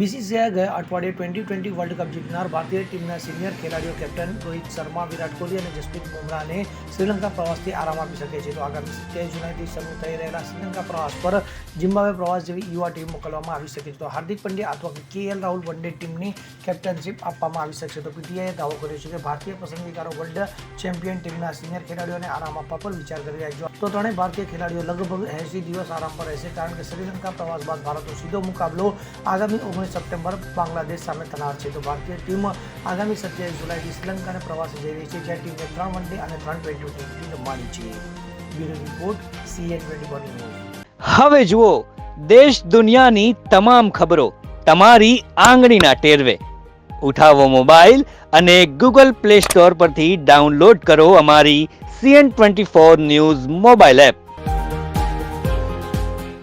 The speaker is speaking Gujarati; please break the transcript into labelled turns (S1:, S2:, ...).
S1: બીસીસીઆઈ ગયા અઠવાડિયે ટ્વેન્ટી ટ્વેન્ટી વર્લ્ડ કપ જીતનાર ભારતીય ટીમના સિનિયર ખેલાડીઓ કેપ્ટન રોહિત શર્મા, વિરાટ કોહલી અને જસપ્રીત બુમરાહને શ્રીલંકા પ્રવાસથી આરામ આપી શકે છે. તો આગામી સત્યાવીસ જુલાઈથી શરૂ થઈ રહેલા શ્રીલંકા પ્રવાસ પર જિમ્બાબ્વે પ્રવાસ જેવી યુવા ટીમ મોકલવામાં આવી શકે છે. તો હાર્દિક પંડ્યા અથવા કે L Rahul one day captainship આપવામાં આવી શકશે. તો પીટીઆઈએ દાવો કર્યો છે કે ભારતીય પસંદગીકારો વર્લ્ડ ચેમ્પિયન ટીમના સિનિયર ખેલાડીઓને આરામ આપવા પર વિચાર કરી રહ્યા છે. તો ત્રણેય ભારતીય ખેલાડીઓ લગભગ એંસી દિવસ આરામ પર રહેશે કારણ કે શ્રીલંકા પ્રવાસ બાદ ભારતનો સીધો મુકાબલો આગામી ઓગણીસ સપ્ટેમ્બર બાંગ્લાદેશ સામે થનાર છે. તો ભારતીય ટીમ આગામી સત્યાવીસ જુલાઈથી શ્રીલંકાને પ્રવાસે જઈ રહી છે. જ્યાં ટીમે ત્રણ વન ડે અને ત્રણ ટ્વેન્ટી ટ્વેન્ટી રમવાની છે. Bureau report, CN twenty one
S2: હવે જુઓ, દેશ દુનિયાની તમામ ખબરો તમારી આંગળીના ટેરવે. ઉઠાવો મોબાઈલ અને ગૂગલ પ્લે સ્ટોર પરથી ડાઉનલોડ કરો અમારી CN twenty four news mobile app.